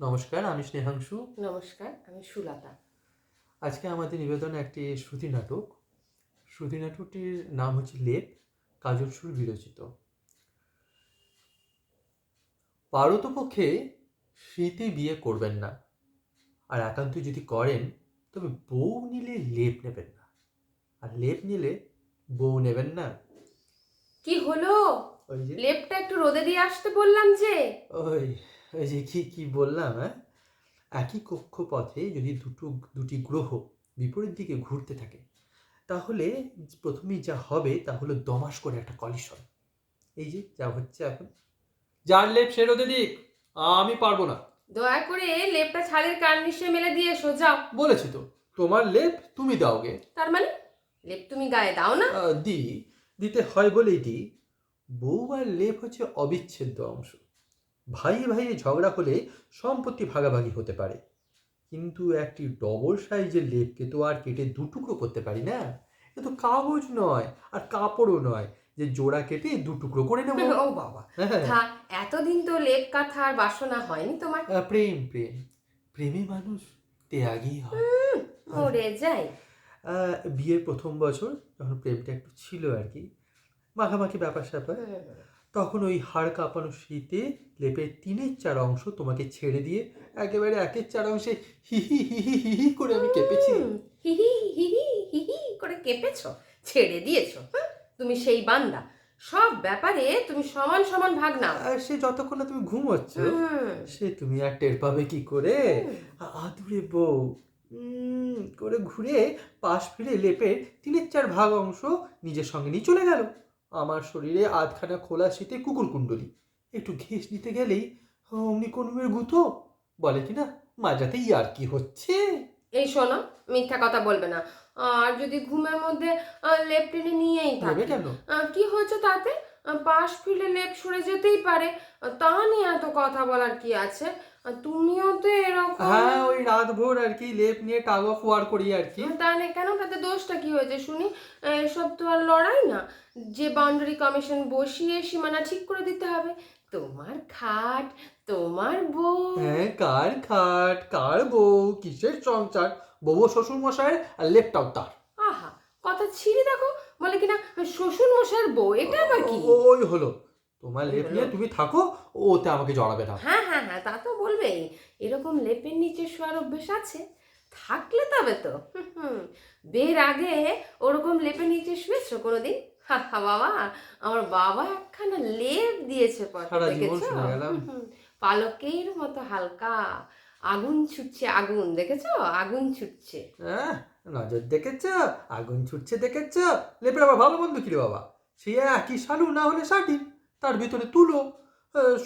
নমস্কার আমি স্নেহাংশু। নমস্কার আমি সুলতা। আজকে আমাদের নিবেদন একটি শ্রুতি নাটক। শ্রুতি নাটকটির নাম হচ্ছে লেপ কাজল সুর বিরচিত। পারতপক্ষে স্মৃতি বিয়ে করবেন না আর একান্ত যদি করেন তবে বউ নিলে লেপ নেবেন না। আর লেপ নিলে বউ নেবেন না। কি হলো? লেপটা একটু রোদে দিয়ে আসতে বললাম যে। ওই যে কি কি বললাম হ্যাঁ? একই কক্ষপথে যদি দুটো দুটি গ্রহ বিপরীত দিকে ঘুরতে থাকে তাহলে প্রথমেই যা হবে তা হলো দমাস করে একটা কলিশন এই যে যা হচ্ছে এখন। যার লেপ সে রোদে দিক আমি পারব না। দয়া করে লেপটা ছাদের কার্নিশে মেলে দিয়ে এসো যাও। বলেছি তো তোমার লেপ তুমি দাওগে তার মানে? লেপ তুমি গায়ে দাও না? দি দিতে হয় বলেই দি বউ আর লেপ হচ্ছে অবিচ্ছেদ্য অংশ। ভাই ভাইয়ে ঝগড়া হলে সম্পত্তি ভাগাভাগি হতে পারে। কিন্তু একটি ডবল সাইজের লেপকে তো আর কেটে দুটুকরো করতে পারি না। এ তো কাগজ নয় আর কাপড়ও নয় যে জোড়া কেটে দুটুকরো করে নেব। ও বাবা। হ্যাঁ। এতদিন তো লেপ কাঁথার বাসনা হয়নি তোমার? প্রেম প্রেম। প্রেমী মানুষ ত্যাগী হয়। যাই। বিয়ের প্রথম বছর যখন প্রেমটা একটু ছিল আর কি মাখামাখি ব্যাপার স্যাপার তখন ওই হাড় কাঁপানো শীতে লেপের তিনের চার অংশ তোমাকে ছেড়ে দিয়ে একেবারে একের চার অংশে হি হি হি হি হি হি করে আমি কেঁপেছি হিহি হিহি হিহি করে কেঁপেছ ছেড়ে দিয়েছ হ্যাঁ? তুমি সেই বান্দা সব ব্যাপারে তুমি সমান সমান ভাগ নাও আর সে যতক্ষণ না তুমি ঘুমোচ্ছ সে তুমি আর টের পাবে কি করে আদুরে বউ উম, করে ঘুরে পাশ ফিরে লেপের তিনের চার ভাগ অংশ নিজের সঙ্গে নিয়ে চলে গেল আমার শরীরে আধখানা খোলা শীতে কুকুর কুণ্ডলি একটু ঘেস নিতে গেলেই অমনি কনুমের গুঁতো? বলে কি না মাজাতেই আর কি হচ্ছে? এই শোনো মিথ্যা কথা বলবে না। আর যদি ঘুমের মধ্যে লেপটেনে লেপ টেনে নিয়েই থাকে কি হয়েছে তাতে? পাশ ফিরে লেপ সরে যেতেই পারে। তা নিয়ে এত কথা বলার কি আছে? তুমিও তো এরকম হ্যাঁ ওই রাত ভোর আর কি লেপ নিয়ে টাগ অফ ওয়ার করি আর কি। তাহলে কেন? তাতে দোষটা কি হয়েছে শুনি? এসব তো আর লড়াই না। যে বাউন্ডারি কমিশন বসিয়ে সীমানা ঠিক করে দিতে হবে। তোমার খাট তোমার বউ। হ্যাঁ কার খাট কার বউ কিসের সংসার? বউ শ্বশুর মশাইয়ের আর লেপটাও তার। আহা কথা ছিঁড়ে দেখো। বলে কিনা শ্বশুর মশাইয়ের বউ এটা আবার কি? ওই হলো। তোমার লেপ নিয়ে তুমি থাকো ওতে আমাকে জড়াবে না। হ্যাঁ হ্যাঁ হ্যাঁ তা তো বলবেই। এরকম লেপের নিচে শোয়ার অভ্যেস আছে? থাকলে তবে তো হুম। আগে ওরকম লেপের নিচে শুয়েছো কোনোদিন? হা হা বাবা আমার বাবা একখানা লেপ দিয়েছে। পালকের মতো হালকা আগুন ছুটছে আগুন দেখেছ? আগুন ছুটছে। হ্যাঁ নজর দেখেছ? আগুন ছুটছে দেখেছ? লেপের আবার ভালো বন্ধু কি রে বাবা? সে একই শালু না হলে ষাটি তার ভিতরে তুলো।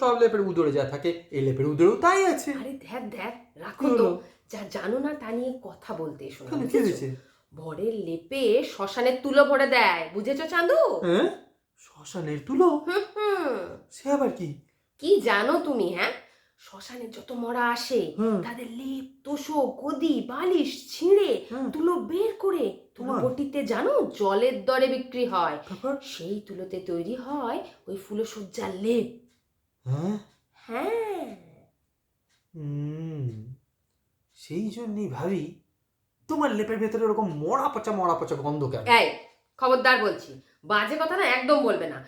সব লেপের উদরে যা থাকে এই লেপের উদরেও তাই আছে। আরে ধ্যাত ধ্যাত রাখো তো। যা জানো না তা নিয়ে কথা বলতে কেন ভরের লেপে শ্মশানের তুলো ভরে দেয় বুঝেছ চান্দু? হ্যাঁ? শ্মশানের তুলো? সে আবার কি? কি জানো তুমি হ্যাঁ? শ্মশানে যত মরা আসে তাদের লেপ তোষো গদি বালিশ ছিঁড়ে তুলো বের করে তুলো। পট্টিতে জানো জলের দরে বিক্রি হয়। সেই তুলোতে তৈরি হয় ওই ফুলসজ্জার লেপ। হ্যাঁ? হ্যাঁ। হুম। সেই জন্যই ভাবি তোমার লেপের ভেতরে ওরকম মরা পচা মরা পচা গন্ধ কেন? খবরদার বলছি। বাজে কথা না একদম বলবে না।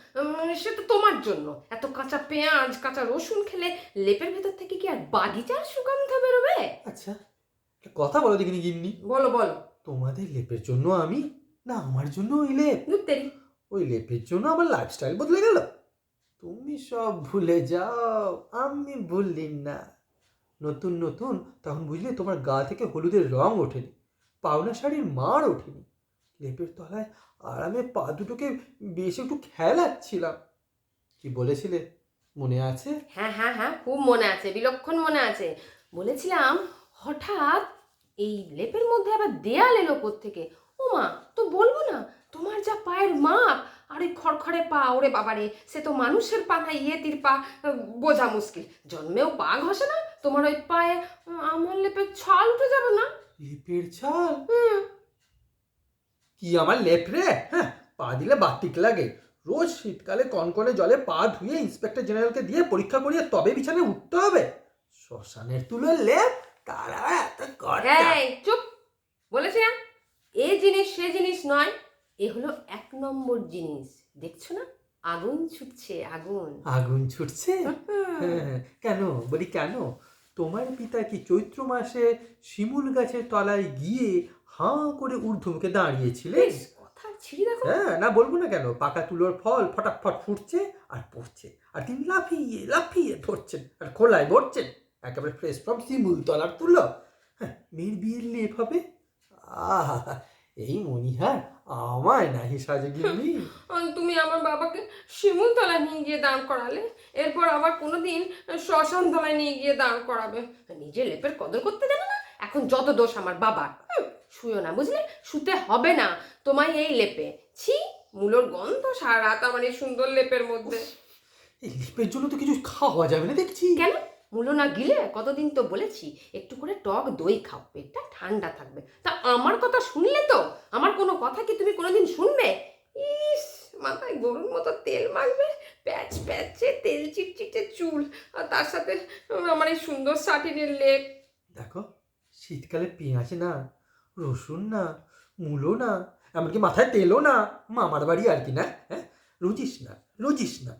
সে তো তোমার জন্য। এত কাঁচা পেঁয়াজ কাঁচা রসুন খেলে লেপের ভেতর থেকে কি আর বাগিচার সুগন্ধ বেরোবে? আচ্ছা কথা বলো দেখিনি গিন্নি। বলো বলো। তোমাদের লেপের জন্য আমি না আমার জন্য ওই লেপ। দুত্তেরি ওই লেপের জন্য আমার লাইফস্টাইল বদলে গেল। তুমি সব ভুলে যাও আমি ভুললি না। নতুন নতুন তখন বুঝলে তোমার গা থেকে হলুদের রং ওঠেনি। পাওনা শাড়ির মার ওঠেনি। লেপের তলায় আরামে পা দুটোকে বেশ একটু খেলাচ্ছিলাম। কি বলেছিলে? মনে আছে? হ্যাঁ হ্যাঁ হ্যাঁ খুব মনে আছে বিলক্ষণ মনে আছে। বলেছিলাম হঠাৎ এই লেপের মধ্যে আবার দেয়াল এলো থেকে ও মা তো বলব না তোমার যা পায়ের মাপ আর ওই খড়খড়ে পা ওরে বাবারে সে তো মানুষের পা না ইয়েতির পা বোঝা মুশকিল। জন্মেও পা ঘষে না তোমার ওই পায়ে আমার লেপের ছাল উঠে যাবে না। লেপের ছাল? হুম। কি আমার রে? হ্যাঁ পা দিলে বাতিক লাগে। রোজ শীতকালে কনকনে জলে পা ধুয়ে ইন্সপেক্টর জেনারেলকে দিয়ে পরীক্ষা করিয়ে তবে বিছানায় উঠতে হবে। শ্মশানের তুলোর লেপ? তারা এত চুপ! বলেছি না? এ জিনিস সে জিনিস নয় এ হলো এক নম্বর জিনিস। দেখছ না? আগুন ছুটছে আগুন। আগুন ছুটছে? হ্যাঁ, কেন? বলি কেন? তোমার পিতা কি চৈত্র মাসে শিমুল গাছের তলায় গিয়ে হাঁ করে ঊর্ধ্বমুখে দাঁড়িয়েছিলেন হ্যাঁ না বলব না কেন? পাকা তুলোর ফল ফটাফট ফুটছে আর পড়ছে। আর তিনি লাফিয়ে লাফিয়ে ধরছেন আর খোলায় ভরছেন একেবারে ফ্রেশ ফ্রম শিমুল তলার তুলো। হ্যাঁ মেয়ের বিয়ের লেপ হবে? আহা এই মনিহার আমায় নাহি সাজে আহ, তুমি আমার বাবাকে শিমুলতলায় নিয়ে গিয়ে দাঁড় করালে এরপর আবার কোনোদিন শ্মশান তলায় নিয়ে গিয়ে দাঁড় করাবে। নিজের লেপের কদর করতে জানো না? এখন যত দোষ আমার বাবার শুয়ো না বুঝলে? শুতে হবে না। তোমায় এই লেপে। ছি মূলোর গন্ধ সারা রাত আমার এই সুন্দর লেপের মধ্যে। এই লেপের জন্য তো কিছু খাওয়া যাবে না দেখছি। কেন? মূলো না গিলে? কতদিন তো বলেছি একটু করে টক দই খাও পেটটা ঠান্ডা থাকবে। তা আমার কথা শুনলে তো? আমার কোনো কথা কি তুমি কোনোদিন শুনবে? ইস মাথায় গরুর মতো তেল মাখবে প্যাচ প্যাচে তেল চিটচিটে চুল আর তার সাথে আমার এই সুন্দর সাটিনের লেপ। দেখো শীতকালে পেঁয়াজ না রসুন না মূলো না এমনকি মাথায় তেলও না মামার বাড়ি আর কি না হ্যাঁ? রুজিস না রুজিস না।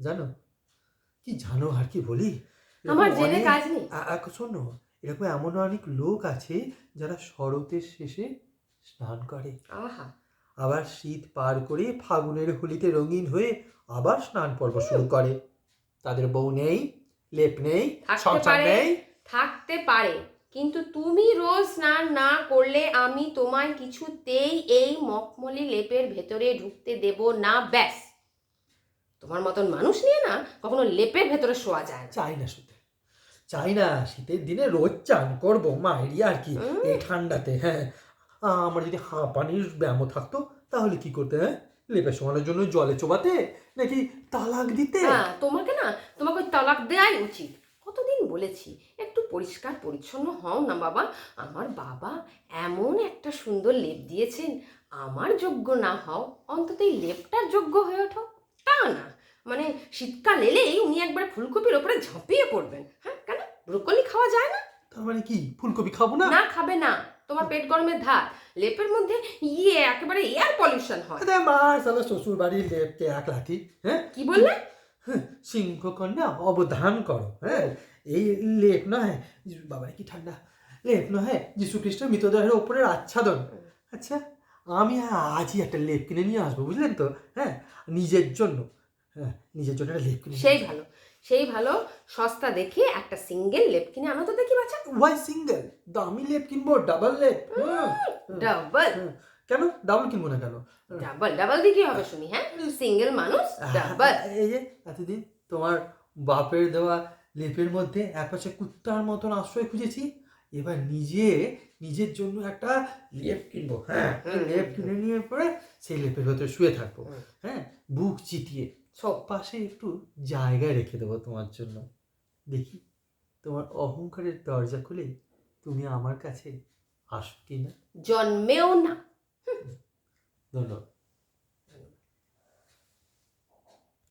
জানো? কি জানো আর কি বলি? এরকম আমার জেনে কাজ নেই। আ- আ- শোনো এরকম এমন অনেক লোক আছে যারা শরতের শেষে স্নান করে। আহা। আবার শীত পার করে ফাগুনের হোলিতে রঙিন হয়ে আবার স্নান পর্ব শুরু করে। তাদের বউ নেই লেপ নেই সংসার নেই। থাকতে পারে। কিন্তু তুমি রোজ স্নান না করলে আমি তোমায় কিছুতেই এই মখমলি লেপের ভেতরে ঢুকতে দেব না ব্যাস। তোমার মতন মানুষ নিয়ে না কখনো লেপের ভেতরে শোয়া যায় চাই না শুতে। চাই না শীতের দিনে রোজ চান করব মায়েরই আর কি। এই ঠান্ডাতে হ্যাঁ। আমার যদি হাঁপানির ব্যায়ামও থাকতো তাহলে কি করতে হ্যাঁ? লেপে শোয়ানোর জন্য জলে চোবাতে নাকি তালাক দিতে? হ্যাঁ তোমাকে না তোমাকে তালাক দেওয়াই উচিত। কতদিন বলেছি পরিষ্কার পরিচ্ছন্ন হও না বাবা। আমার বাবা এমন একটা সুন্দর লেপ দিয়েছেন। আমার যোগ্য না হও অন্তত এই লেপটার যোগ্য হয়ে ওঠো। তা না। মানে শীতকাল এলেই উনি একবার ফুলকপির ওপরে ঝাঁপিয়ে পড়বেন। হ্যাঁ কেন? ব্রোকলি খাওয়া যায় না? তার মানে কি? ফুলকপি খাব না? না খাবে না। তোমার পেট গরমের ধার। লেপের মধ্যে ইয়ে একেবারে এয়ার পলিউশন হয়। আরে মার সালা শ্বশুর বাড়ির লেপকে এক লাঠি হ্যাঁ? কি বললে? সিংহ কন্যা অবধান করো হ্যাঁ? এই লেপ নয় বাবা কি ঠান্ডা। লেপ নয় যিশু খ্রিস্টের মৃতদেহের ওপরের আচ্ছাদন। আচ্ছা আমি আজই একটা লেপ কিনে নিয়ে আসব বুঝলেন তো? হ্যাঁ নিজের জন্য। হ্যাঁ নিজের জন্য একটা লেপ কিনে সেই ভালো সেই ভালো সস্তা দেখে একটা সিঙ্গেল লেপ কিনে আনো তো দেখি বাচ্চা ওয়াই সিঙ্গেল দামি লেপ কিনবো ডাবল লেপ। হ্যাঁ, ডাবল হ্যাঁ। কেন? ডাবল কিনবো না কেন? ডাবল ডাবল দিয়ে কি হবে শুনি হ্যাঁ? সিঙ্গেল মানুষ ডাবল এই যে এতদিন তোমার বাপের দেওয়া লেপের মধ্যে একপাশে কুত্তার মতন আশ্রয় খুঁজেছি এবার নিজে নিজের জন্য একটা লেপ কিনবো হ্যাঁ লেপ কিনে নিয়ে পরে সেই লেপের ভেতরে শুয়ে থাকব হ্যাঁ বুক চিতিয়ে সব পাশে একটু জায়গায় রেখে দেবো তোমার জন্য। দেখি তোমার অহংকারের দরজা খুলে তুমি আমার কাছে আসো কি না জন্মেও না। ধন্যবাদ।